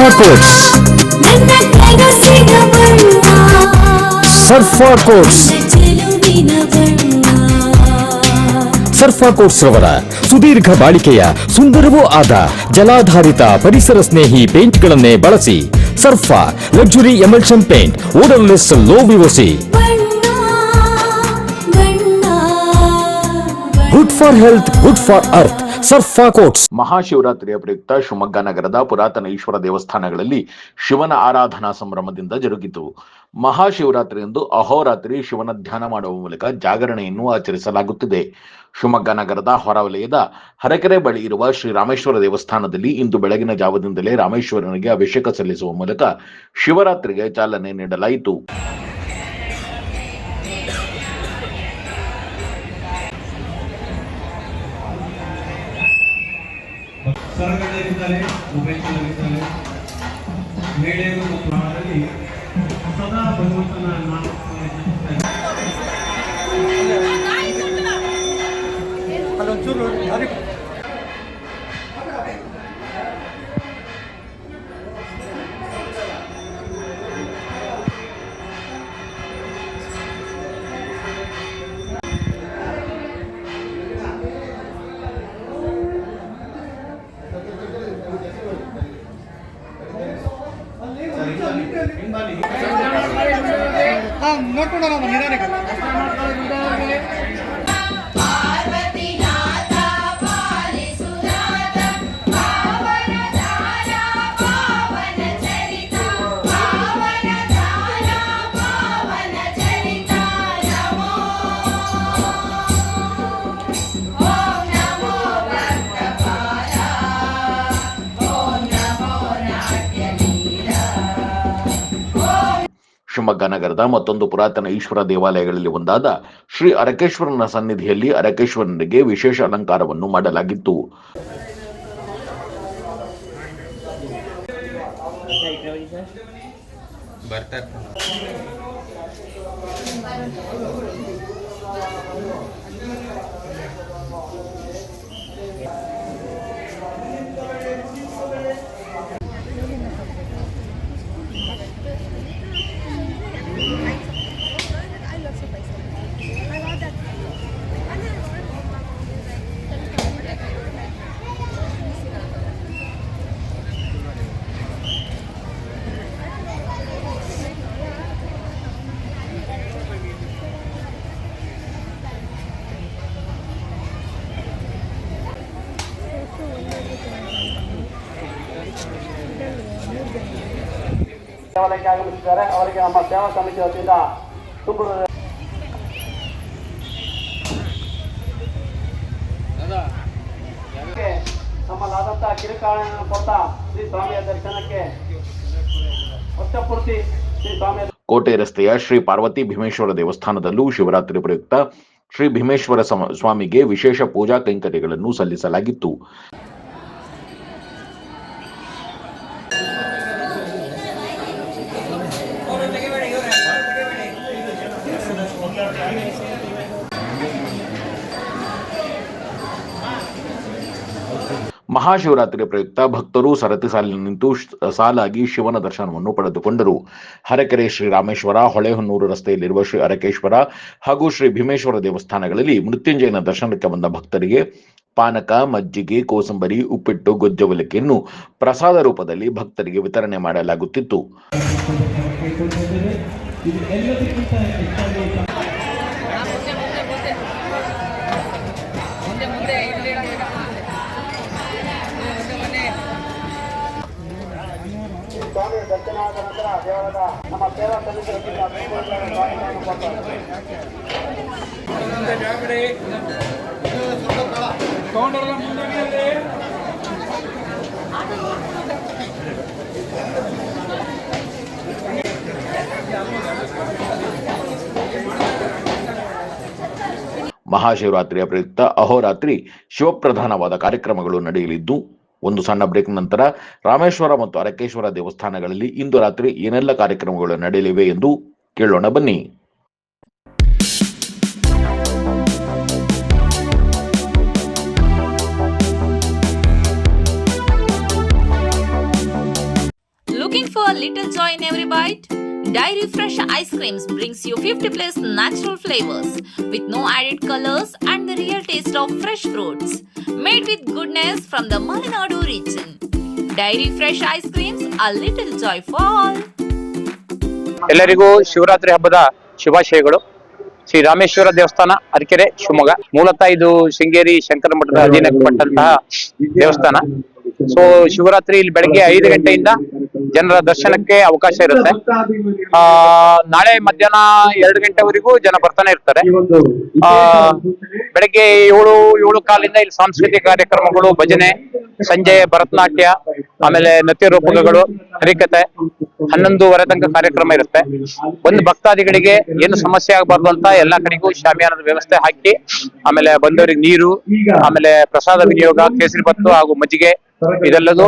ಬಣ್ಣ ಸರ್ಫಾ ಕೋರ್ಸ್ ರವರ ಸುದೀರ್ಘ ಬಾಳಿಕೆಯ ಸುಂದರವೂ ಆದ ಜಲಾಧಾರಿತ ಪರಿಸರ ಸ್ನೇಹಿ ಪೇಂಟ್ಗಳನ್ನೇ ಬಳಸಿ Surfa luxury emulsion paint odourless low VOC ಬಣ್ಣ ಬಣ್ಣ good for health good for earth coats ಮಹಾಶಿವರಾತ್ರಿಯ ಪ್ರಯುಕ್ತ ಶಿವಮೊಗ್ಗ ನಗರದ ಪುರಾತನ ಈಶ್ವರ ದೇವಸ್ಥಾನಗಳಲ್ಲಿ ಶಿವನ ಆರಾಧನಾ ಸಂಭ್ರಮದಿಂದ ಜರುಗಿತು. ಮಹಾಶಿವರಾತ್ರಿಯಂದು ಅಹೋರಾತ್ರಿ ಶಿವನ ಧ್ಯಾನ ಮಾಡುವ ಮೂಲಕ ಜಾಗರಣೆಯನ್ನು ಆಚರಿಸಲಾಗುತ್ತಿದೆ. ಶಿವಮೊಗ್ಗ ನಗರದ ಹೊರವಲಯದ ಹರಕೆರೆ ಬಳಿ ಇರುವ ಶ್ರೀ ರಾಮೇಶ್ವರ ದೇವಸ್ಥಾನದಲ್ಲಿ ಇಂದು ಬೆಳಗಿನ ಜಾವದಿಂದಲೇ ರಾಮೇಶ್ವರನಿಗೆ ಅಭಿಷೇಕ ಸಲ್ಲಿಸುವ ಮೂಲಕ ಶಿವರಾತ್ರಿಗೆ ಚಾಲನೆ ನೀಡಲಾಯಿತು. ಸರಗಲ್ಲಿದ್ದಾರೆ ಉಪೇಕ್ಷಿದ್ದಾರೆ ಮಹಿಳೆಯರು ಮತ್ತು ಪಾರ್ವತಿನಾಥ ಶಿವಮೊಗ್ಗ ನಗರದ ಮತ್ತೊಂದು ಪುರಾತನ ಈಶ್ವರ ದೇವಾಲಯಗಳಲ್ಲಿ ಒಂದಾದ ಶ್ರೀ ಅರಕೇಶ್ವರನ ಸನ್ನಿಧಿಯಲ್ಲಿ ಅರಕೇಶ್ವರನಿಗೆ ವಿಶೇಷ ಅಲಂಕಾರವನ್ನು ಮಾಡಲಾಗಿತ್ತು. ದೇವಾಲಯಕ್ಕೆ ಆಗಮಿಸಿದ್ದಾರೆ. ಅವರಿಗೆ ನಮ್ಮ ಸೇವಾ ಸಮಿತಿ ವತಿಯಿಂದ ತುಂಬ ನಮ್ಮಲ್ಲಾದಂತಹ ಕಿರುಕಾಣೆಯನ್ನು ಕೊಡ್ತಾ ಶ್ರೀ ಸ್ವಾಮಿಯ ದರ್ಶನಕ್ಕೆ ವರ್ಷಪೂರ್ತಿ ಶ್ರೀ ಸ್ವಾಮಿಯ ಕೋಟೆ ರಸ್ತೆಯ ಶ್ರೀ ಪಾರ್ವತಿ ಭೀಮೇಶ್ವರ ದೇವಸ್ಥಾನದಲ್ಲೂ ಶಿವರಾತ್ರಿ ಪ್ರಯುಕ್ತ ಶ್ರೀ ಭೀಮೇಶ್ವರ ಸ್ವಾಮಿಗೆ ವಿಶೇಷ ಪೂಜಾ ಕೈಂಕರ್ಯಗಳನ್ನು ಸಲ್ಲಿಸಲಾಗಿತ್ತು. ಮಹಾಶಿವರಾತ್ರಿ ಪ್ರಯುಕ್ತ ಭಕ್ತರು ಸರತಿ ಸಾಲಿನಲ್ಲಿ ನಿಂತು ಸಾಲಾಗಿ ಶಿವನ ದರ್ಶನವನ್ನು ಪಡೆದುಕೊಂಡರು. ಹರಕೆರೆ ಶ್ರೀ ರಾಮೇಶ್ವರ, ಹೊಳೆಹೊನ್ನೂರು ರಸ್ತೆಯಲ್ಲಿರುವ ಶ್ರೀ ಅರಕೇಶ್ವರ ಹಾಗೂ ಶ್ರೀ ಭೀಮೇಶ್ವರ ದೇವಸ್ಥಾನಗಳಲ್ಲಿ ಮೃತ್ಯುಂಜಯನ ದರ್ಶನಕ್ಕೆ ಬಂದ ಭಕ್ತರಿಗೆ ಪಾನಕ, ಮಜ್ಜಿಗೆ, ಕೋಸಂಬರಿ, ಉಪ್ಪಿಟ್ಟು ಗೊಜ್ಜವಲಿಕೆಯನ್ನು ಪ್ರಸಾದ ರೂಪದಲ್ಲಿ ಭಕ್ತರಿಗೆ ವಿತರಣೆ ಮಾಡಲಾಗುತ್ತಿತ್ತು. ಸ್ವಾಮಿ ದರ್ಶನ ನಂತರ ನಮ್ಮ ಸೇವಾ ಮಹಾಶಿವರಾತ್ರಿಯ ಪ್ರಯುಕ್ತ ಅಹೋರಾತ್ರಿ ಶಿವಪ್ರಧಾನವಾದ ಕಾರ್ಯಕ್ರಮಗಳು ನಡೆಯಲಿದ್ದು ಒಂದು ಸಣ್ಣ ಬ್ರೇಕ್ ನಂತರ ರಾಮೇಶ್ವರ ಮತ್ತು ಅರಕೇಶ್ವರ ದೇವಸ್ಥಾನಗಳಲ್ಲಿ ಇಂದು ರಾತ್ರಿ ಏನೆಲ್ಲ ಕಾರ್ಯಕ್ರಮಗಳು ನಡೆಯಲಿವೆ ಎಂದು ಕೇಳೋಣ ಬನ್ನಿ Looking for a little joy in? Dairy Fresh Ice Creams brings you 50 plus natural flavors with no added colors and the real taste of fresh fruits. Made with goodness from the Malinadu region. Dairy Fresh Ice Creams, a little joy for all. ಎಲ್ಲರಿಗೂ ಶಿವರಾತ್ರಿ ಹಬ್ಬದ ಶುಭಾಶಯಗಳು ಶ್ರೀ ರಾಮೇಶ್ವರ ದೇವಸ್ಥಾನ ಅರಕೆರೆ ಶಿವಮೊಗ್ಗ ಮೂಲತಃ ಇದು ಶೃಂಗೇರಿ ಶಂಕರ ಮಠದ ಅಧೀನಕ್ಕೆ ಪಟ್ಟಂತಹ ದೇವಸ್ಥಾನ so Shivaratri ಇಲ್ಲಿ ಬೆಳಗ್ಗೆ ಐದು ಗಂಟೆಯಿಂದ ಜನರ ದರ್ಶನಕ್ಕೆ ಅವಕಾಶ ಇರುತ್ತೆ. ಆ, ನಾಳೆ ಮಧ್ಯಾಹ್ನ ಎರಡು ಗಂಟೆವರೆಗೂ ಜನ ಬರ್ತಾನೆ ಇರ್ತಾರೆ. ಆ, ಬೆಳಗ್ಗೆ ಏಳು ಏಳು ಕಾಲಿಂದ ಇಲ್ಲಿ ಸಾಂಸ್ಕೃತಿಕ ಕಾರ್ಯಕ್ರಮಗಳು, ಭಜನೆ ಸಂಜೆ ಭರತನಾಟ್ಯ, ಆಮೇಲೆ ನೃತ್ಯ ರೂಪಕಗಳು ಹರಿಕತೆ, ಹನ್ನೊಂದುವರೆ ತನಕ ಕಾರ್ಯಕ್ರಮ ಇರುತ್ತೆ. ಒಂದು ಭಕ್ತಾದಿಗಳಿಗೆ ಏನು ಸಮಸ್ಯೆ ಆಗಬಾರ್ದು ಅಂತ ಎಲ್ಲಾ ಕಡೆಗೂ ಶಾಮಿಯಾನದ ವ್ಯವಸ್ಥೆ ಹಾಕಿ, ಆಮೇಲೆ ಬಂದವರಿಗೆ ನೀರು, ಆಮೇಲೆ ಪ್ರಸಾದ ವಿನಿಯೋಗ, ಕೇಸರಿ ಬತ್ತು ಹಾಗೂ ಮಜ್ಜಿಗೆ ಇದೆಲ್ಲದು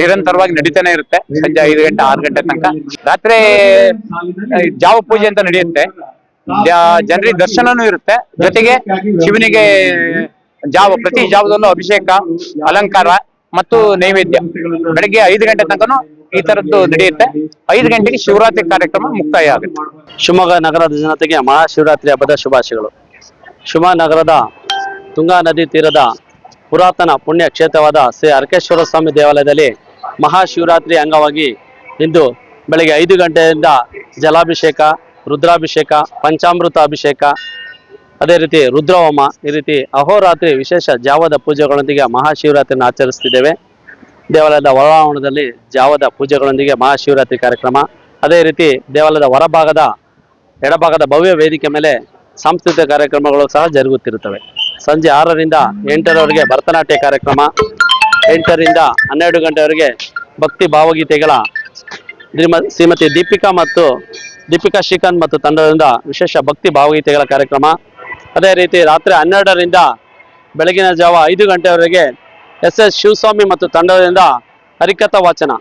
ನಿರಂತರವಾಗಿ ನಡೀತಾನೆ ಇರುತ್ತೆ. ಸಂಜೆ ಐದು ಗಂಟೆ, ಆರು ಗಂಟೆ ತನಕ. ರಾತ್ರಿ ಜಾವ ಪೂಜೆ ಅಂತ ನಡೆಯುತ್ತೆ. ಜನರಿಗೆ ದರ್ಶನನೂ ಇರುತ್ತೆ. ಜೊತೆಗೆ ಶಿವನಿಗೆ ಜಾವ, ಪ್ರತಿ ಜಾವದಲ್ಲೂ ಅಭಿಷೇಕ, ಅಲಂಕಾರ ಮತ್ತು ನೈವೇದ್ಯ. ಬೆಳಗ್ಗೆ ಐದು ಗಂಟೆ ತನಕನು ಈ ತರದ್ದು ನಡೆಯುತ್ತೆ. ಐದು ಗಂಟೆಗೆ ಶಿವರಾತ್ರಿ ಕಾರ್ಯಕ್ರಮ ಮುಕ್ತಾಯ ಆಗುತ್ತೆ. ಶಿವಮೊಗ್ಗ ನಗರದ ಜನತೆಗೆ ಮಹಾಶಿವರಾತ್ರಿ ಹಬ್ಬದ ಶುಭಾಶಯಗಳು. ಶಿವಮೊಗ್ಗ ನಗರದ ತುಂಗಾ ನದಿ ತೀರದ ಪುರಾತನ ಪುಣ್ಯ ಕ್ಷೇತ್ರವಾದ ಶ್ರೀ ಅರ್ಕೇಶ್ವರ ಸ್ವಾಮಿ ದೇವಾಲಯದಲ್ಲಿ ಮಹಾಶಿವರಾತ್ರಿ ಅಂಗವಾಗಿ ಇಂದು ಬೆಳಗ್ಗೆ ಐದು ಗಂಟೆಯಿಂದ ಜಲಾಭಿಷೇಕ, ರುದ್ರಾಭಿಷೇಕ ಪಂಚಾಮೃತ ಅಭಿಷೇಕ ಅದೇ ರೀತಿ ರುದ್ರಹೋಮ, ಈ ರೀತಿ ಅಹೋರಾತ್ರಿ ವಿಶೇಷ ಜಾವದ ಪೂಜೆಗಳೊಂದಿಗೆ ಮಹಾಶಿವರಾತ್ರಿಯನ್ನು ಆಚರಿಸ್ತಿದ್ದೇವೆ ದೇವಾಲಯದ ಹೊರಾವರಣದಲ್ಲಿ ಜಾವದ ಪೂಜೆಗಳೊಂದಿಗೆ ಮಹಾಶಿವರಾತ್ರಿ ಕಾರ್ಯಕ್ರಮ. ಅದೇ ರೀತಿ ದೇವಾಲಯದ ಹೊರಭಾಗದ, ಎಡಭಾಗದ ಭವ್ಯ ವೇದಿಕೆ ಮೇಲೆ ಸಾಂಸ್ಕೃತಿಕ ಕಾರ್ಯಕ್ರಮಗಳು ಸಹ ಜರುಗುತ್ತಿರುತ್ತವೆ. ಸಂಜೆ ಆರರಿಂದ ಎಂಟರವರೆಗೆ ಭರತನಾಟ್ಯ ಕಾರ್ಯಕ್ರಮ, ಎಂಟರಿಂದ ಹನ್ನೆರಡು ಗಂಟೆವರೆಗೆ ಭಕ್ತಿ ಭಾವಗೀತೆಗಳ ಶ್ರೀಮ- ಶ್ರೀಮತಿ ದೀಪಿಕಾ ಮತ್ತು ದೀಪಿಕಾ ಶ್ರೀಕಾಂತ್ ಮತ್ತು ತಂಡದಿಂದ ವಿಶೇಷ ಭಕ್ತಿ ಭಾವಗೀತೆಗಳ ಕಾರ್ಯಕ್ರಮ. ಅದೇ ರೀತಿ ರಾತ್ರಿ ಹನ್ನೆರಡರಿಂದ ಬೆಳಗಿನ ಜಾವ ಐದು ಗಂಟೆವರೆಗೆ ಎಸ್ ಎಸ್ ಶಿವಸ್ವಾಮಿ ಮತ್ತು ತಂಡದಿಂದ ಹರಿಕಥಾ ವಾಚನ.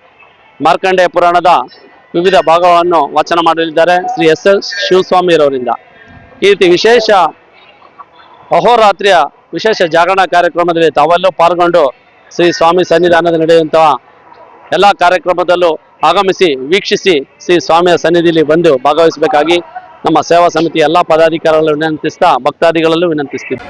ಮಾರ್ಕಂಡೇಯ ಪುರಾಣದ ವಿವಿಧ ಭಾಗವನ್ನು ವಾಚನ ಮಾಡಲಿದ್ದಾರೆ ಶ್ರೀ ಎಸ್ ಎಸ್ ಶಿವಸ್ವಾಮಿರವರಿಂದ. ಈ ರೀತಿ ವಿಶೇಷ ಅಹೋರಾತ್ರಿಯ ವಿಶೇಷ ಜಾಗರಣ ಕಾರ್ಯಕ್ರಮದಲ್ಲಿ ತಾವೆಲ್ಲೂ ಪಾಲ್ಗೊಂಡು ಶ್ರೀ ಸ್ವಾಮಿ ಸನ್ನಿಧಾನದಲ್ಲಿ ನಡೆಯುವಂತಹ ಎಲ್ಲ ಕಾರ್ಯಕ್ರಮದಲ್ಲೂ ಆಗಮಿಸಿ ವೀಕ್ಷಿಸಿ ಶ್ರೀ ಸ್ವಾಮಿಯ ಸನ್ನಿಧಿಯಲ್ಲಿ ಬಂದು ಭಾಗವಹಿಸಬೇಕಾಗಿ ನಮ್ಮ ಸೇವಾ ಸಮಿತಿ ಎಲ್ಲ ಪದಾಧಿಕಾರಿಗಳಲ್ಲೂ ವಿನಂತಿಸ್ತಾ ಭಕ್ತಾದಿಗಳಲ್ಲೂ ವಿನಂತಿಸ್ತೀವಿ.